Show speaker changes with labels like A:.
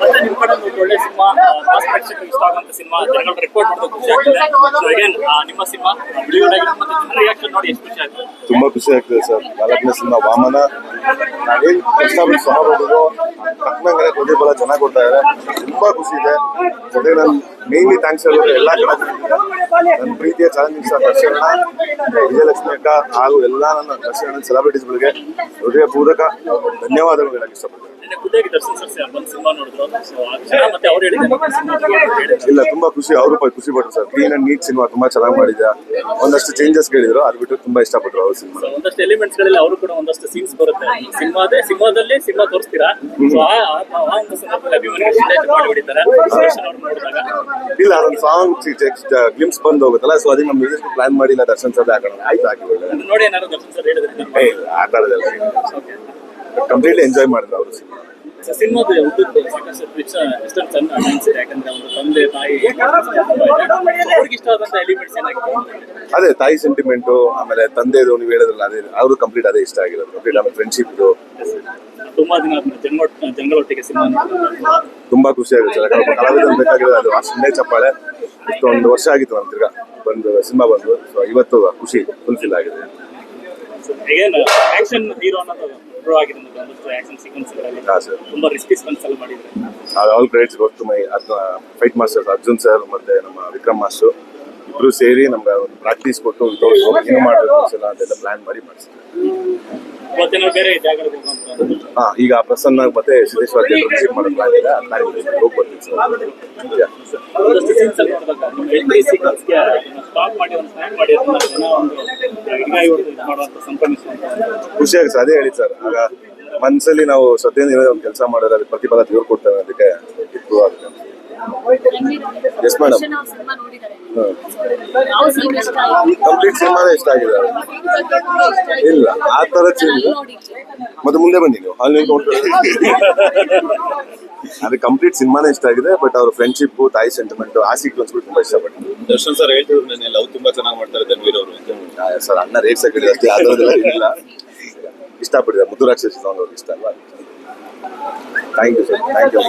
A: ಮತ್ತೆ ನಿಮ್ಮ ಕಡೆ ಒಂದು ಒಳ್ಳೆ ಸಿನಿಮಾ ಪ್ರೇಕ್ಷಕರಿಗೆ ಇಷ್ಟ ಆಗುವಂತ ಸಿನಿಮಾ ಜನಗಳು ರೆಕಾರ್ಡ್ ಮಾಡೋದು ಖುಷಿ ಆಗ್ತದೆ. ಸೊ ಅಗೇನ್ ನಿಮ್ಮ ಸಿನಿಮಾ ಬಿಡುಗಡೆ ಮತ್ತೆ ಜನರ ರಿಯಾಕ್ಷನ್ ನೋಡಿ ಎಷ್ಟು ಖುಷಿ ಆಗ್ತದೆ.
B: ತುಂಬಾ ಖುಷಿ ಆಗ್ತದೆ ಸರ್. ನಾಲ್ಕನೇ ಸಿನಿಮಾ ವಾಮನ. ನಾವೇನ್ ಕಷ್ಟಪಟ್ಟು ಶ್ರಮ ಪಟ್ಟಿದ್ರು ತಕ್ಕನಂಗೆ ಪ್ರತಿಫಲ ಚೆನ್ನಾಗಿ ಕೊಡ್ತಾ ಇದ್ದಾರೆ. ತುಂಬಾ ಖುಷಿ ಇದೆ. ಜೊತೆಗೆ ನಾನು ಮೇನ್ಲಿ ಥ್ಯಾಂಕ್ಸ್ ಹೇಳೋದು ಎಲ್ಲಾ ಕಡೆ. ನನ್ನ ಪ್ರೀತಿಯ ಚಾಲೆಂಜಿಂಗ್ ಸರ್ ದರ್ಶನ, ವಿಜಯಲಕ್ಷ್ಮಿ ಅಕ್ಕ ಹಾಗೂ ಎಲ್ಲ ನನ್ನ ದರ್ಶನ ಸೆಲೆಬ್ರಿಟೀಸ್ಗಳಿಗೆ ಹೃದಯಪೂರ್ವಕ ಧನ್ಯವಾದಗಳು ಹೇಳಕ್ಕೆ ಇಷ್ಟಪಡ್ತೀನಿ.
A: ನಿನ್ನೆ ಖುದ್ದಾಗಿ ಸರ್ ಸಿನಿಮಾ ನೋಡಿದ್ರು. ಸೊ ಆ ಕ್ಷಣ ಮತ್ತೆ ಅವ್ರು ಹೇಳಿದ್ರು.
B: ಇಲ್ಲ ತುಂಬಾ ಖುಷಿ ಅವರು ಖುಷಿ ಪಟ್ರು sir. Clean and neat cinema ತುಂಬಾ ಚೆನ್ನಾಗಿ ಮಾಡಿದ್ಯಾ? ಒಂದಷ್ಟು ಚೇಂಜಸ್ ಕೇಳಿದ್ರು ಅದು ಬಿಟ್ಟು ತುಂಬಾ ಇಷ್ಟಪಟ್ರು ಅವರು ಸಿನಿಮಾ
A: ಒಂದಷ್ಟು ಎಲಿಮೆಂಟ್ಸ್ಗಳಲ್ಲಿ ಅವರು ಕೂಡ ಒಂದಷ್ಟು ಸೀನ್ಸ್ ಬರುತ್ತೆ. ಸಿನಿಮಾದೇ ಸಿನಿಮಾದಲ್ಲಿ ಸಿನಿಮಾ ತೋರಿಸ್ತೀರಾ? ಮಾಡಿ
B: ಇಲ್ಲ ಅದೊಂದು ಸಾಂಗ್ ಗ್ಲಿಮ್ಸ್ ಬಂದ್ ಹೋಗುತ್ತಲ್ಲ ಸೊ ಅದಕ್ಕೆ ನಮ್ಮ ಮ್ಯೂಸಿಕ್ ಪ್ಲಾನ್ ಮಾಡಿಲ್ಲ ದರ್ಶನ್ ಸರ್ ಹಾಕೋಣ. ಆಯ್ತು ಹಾಕಿ ಒಳ್ಳೆ
A: ನೋಡಿ ಏನಾದ್ರು ದರ್ಶನ್ ಸರ್ ಹೇಳಿದ್ರೆ
B: ಏ ಇಲ್ಲ ಆ ಥರದ್ದೆಲ್ಲ ಕಂಪ್ಲೀಟ್ಲಿ ಎಂಜಾಯ್ ಮಾಡಿದ್ರು ಅವರು.
A: ಸೊ ಸಿನಿಮಾದ ಉದ್ದಕ್ಕೂ ಸಾಕಷ್ಟು ರಿಚ್ ಎಷ್ಟೊಂದು ಚೆಂದ ಅನಿಸಿದೆ ಯಾಕಂದ್ರೆ ಒಂದು ತಂದೆ ತಾಯಿ ಅವ್ರಿಗೆ ಇಷ್ಟ ಆದಂತ ಎಲಿಮೆಂಟ್ಸ್ ಏನಾಗಿದೆ
B: ಅದೇ ತಾಯಿ ಸೆಂಟಿಮೆಂಟು ಆಮೇಲೆ ತಂದೆದು ನೀವು ಹೇಳಿದ್ರಲ್ಲ ಅದೇ ಅವರು ಕಂಪ್ಲೀಟ್ ಅದೇ ಇಷ್ಟ ಆಗಿರೋದು. ಕಂಪ್ಲೀಟ್ ಆಮೇಲೆ ಫ್ರೆಂಡ್ಶಿಪ್
A: ತುಂಬಾ ದಿನ ಜನಗಳ ಜನಗಳೊಟ್ಟಿಗೆ ಸಿನಿಮಾ
B: ತುಂಬಾ ಖುಷಿ ಆಗುತ್ತೆ. ಯಾಕಂದ್ರೆ ಕಲಾವಿದನ್ ಬೇಕಾಗಿರೋದು ಅದು. ಅಷ್ಟೇ ಚಪ್ಪಾಳೆ. ಇಷ್ಟೊಂದು ವರ್ಷ ಆಗಿತ್ತು ನಾನು ತಿರ್ಗಾ. ಬಂದು ಸಿನಿಮಾ ಬಂದು. ಸೊ ಇವತ್ತು ಖುಷಿ ಫುಲ್ಫಿಲ್ ಆಗಿದೆ.
A: ಏನು ಆಕ್ಷನ್ ಹೀರೋ ಅನ್ನೋದು ಪ್ರೂವ್ ಆಗಿದೆ ಒಂದಷ್ಟು ಆಕ್ಷನ್ ಸೀಕ್ವೆನ್ಸ್ಗಳಲ್ಲಿ
B: ಹಾ ಸರ್
A: ತುಂಬಾ ರಿಸ್ಕಿ ಸ್ಟನ್ಸ್ ಎಲ್ಲ ಮಾಡಿದ್ರೆ
B: ಆಲ್ ಕ್ರೆಡಿಟ್ಸ್ ಗೊತ್ತು ಮೈ ಅದನ್ನ ಫೈಟ್ ಮಾಸ್ಟರ್ಸ್ ಅರ್ಜುನ್ ಸರ್ ಮತ್ತೆ ನಮ್ಮ ವಿಕ್ರಮ್ ಮಾಸ್ಟರ್ ಇಬ್ರು ಸೇರಿ ನಮ್ಗೆ ಒಂದು ಪ್ರಾಕ್ಟೀಸ್ ಕೊಟ್ಟು ಏನು ಮಾಡಬೇಕು ಸಲ ಅದೆಲ್ಲ ಪ್ಲಾನ್ ಮಾಡಿ ಮಾಡಿಸ್ತಾರೆ.
A: ಹೋಗುವಂತ
B: ಹಾ ಈಗ ಪ್ರಸನ್ನ ಮತ್ತೆ ಸಿದ್ದೇಶ್ವರ ವಿಸಿಟ್ ಮಾಡೋ ಪ್ಲಾನ್ ಇದೆ. ಆ ಪ್ಲಾನ್ ಹೋಗಿ ಬರ್ತೀನಿ ಸರ್. Yeah.
A: ಒಂದಷ್ಟು ಸೀನ್ಸ್ ಅಲ್ಲಿ ನೋಡಿದಾಗ ಎಂಟ್ರಿ ಸೀಕ್ವೆನ್ಸ್ಗೆ ಸ್ಟಾಪ್ ಮಾಡಿ ಒಂದು ಸ್ನ್ಯಾಪ್ ಮಾಡಿ ಅದನ್ನ ಜನ ಒಂದು ಹಿಡಿಗಾಯಿ ಹೊಡೆದು ಇದು ಮಾಡುವಂತ ಸಂಭ್ರಮಿಸುವಂತ
B: ಖುಷಿ ಸರ್ ಅದೇ ಹೇಳಿ ಸರ್. ಆಗ ಮನಸ್ಸಲ್ಲಿ ನಾವು ಶ್ರದ್ಧೆಯಿಂದ ಒಂದು ಕೆಲಸ ಮಾಡಿದ್ರೆ ಅದಕ್ಕೆ ಪ್ರತಿಫಲ ದೇವ್ರು ಕೊಡ್ತಾರೆ ಅದಕ್ಕೆ ಇಂಪ್ರೂವ್ ಆಗುತ್ತೆ. Yes,
C: madam?
B: ಕಂಪ್ಲೀಟ್ ಸಿನಿಮಾನೇ ಇಷ್ಟ ಆಗಿದೆ ಇಲ್ಲ ಆ ತರ ಮತ್ತೆ ಮುಂದೆ ಬನ್ನಿ ನೀವು. ಅಲ್ಲಿ ಅದು ಕಂಪ್ಲೀಟ್ ಸಿನಿಮಾನೇ ಇಷ್ಟ ಆಗಿದೆ ಬಟ್ ಅವ್ರ ಫ್ರೆಂಡ್ಶಿಪ್ ತಾಯಿ ಸೆಂಟಿಮೆಂಟ್ ಆ ಸೀಕ್ವೆನ್ಸ್ ತುಂಬಾ ಇಷ್ಟಪಟ್ಟು
D: ದರ್ಶನ್ ಸರ್ ಹೇಳ್ತಿದ್ರು ನೆನ್ನೆ ಲವ್ ತುಂಬಾ ಚೆನ್ನಾಗಿ ಮಾಡ್ತಾರೆ ಧನ್ವೀರ್ ಅವರು
B: ಸರ್ ಅಣ್ಣ ರೇಟ್ ಸೆಕೆಂಡ್ ಅಷ್ಟೇ ಆ ಥರದ್ದೆಲ್ಲ ಇಲ್ಲ. ಇಷ್ಟಪಟ್ಟಿದ್ದಾರೆ. ಮುದ್ದು ರಾಕ್ಷಸಿ ಸಾಂಗ್ ಅವ್ರಿಗೆ ಇಷ್ಟ ಅಲ್ವಾ? Thank you sir thank you